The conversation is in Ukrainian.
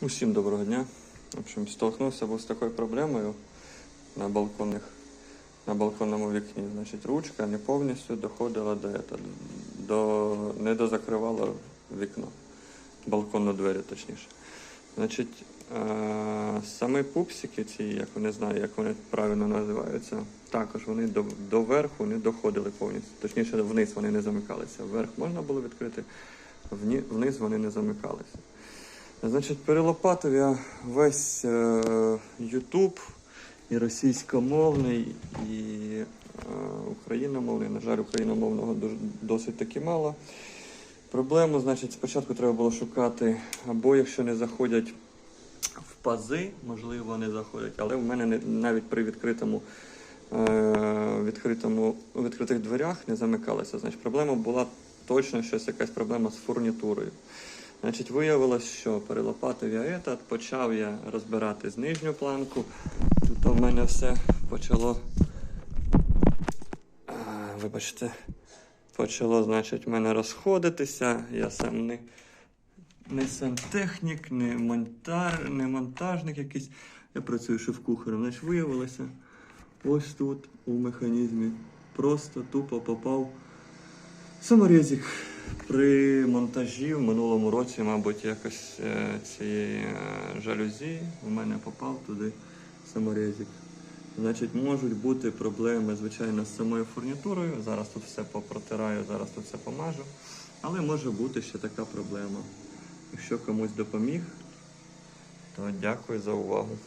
Усім доброго дня. В общем, столкнувся був з такою проблемою на балконних, на балконному вікні. Значить, ручка не повністю доходила до, ето- до не дозакривала вікно, балконну двері, точніше. Значить, е- самі пупсики, ці, як не знаю, як вони правильно називаються, також вони до, до верху не доходили повністю. Точніше, вниз вони не замикалися. Вверх можна було відкрити, вниз вони не замикалися. Значить, перелопатив я весь е, YouTube і російськомовний, і е, україномовний. На жаль, україномовного досить таки мало. Проблему, значить, спочатку треба було шукати, або якщо не заходять в пази, можливо, не заходять, але в мене не, навіть при відкритому, е, відкритому, відкритих дверях не замикалися. Значить, проблема була точно щось, якась проблема з фурнітурою. Значить, виявилось, що перелопатив я этот, почав я розбирати з нижню планку. Тут у мене все почало. Вибачте, почало, значить, в мене розходитися. Я сам не, не сантехнік, не монтар, не монтажник якийсь. Я працюю шеф-кухарем. Значить, виявилося, ось тут у механізмі просто тупо попав саморезик. При монтажі в минулому році, мабуть, якось е, цієї е, жалюзі у мене попав туди саморезик. Значить, можуть бути проблеми, звичайно, з самою фурнітурою. Зараз тут все попротираю, зараз тут все помажу. Але може бути ще така проблема. Якщо комусь допоміг, то дякую за увагу.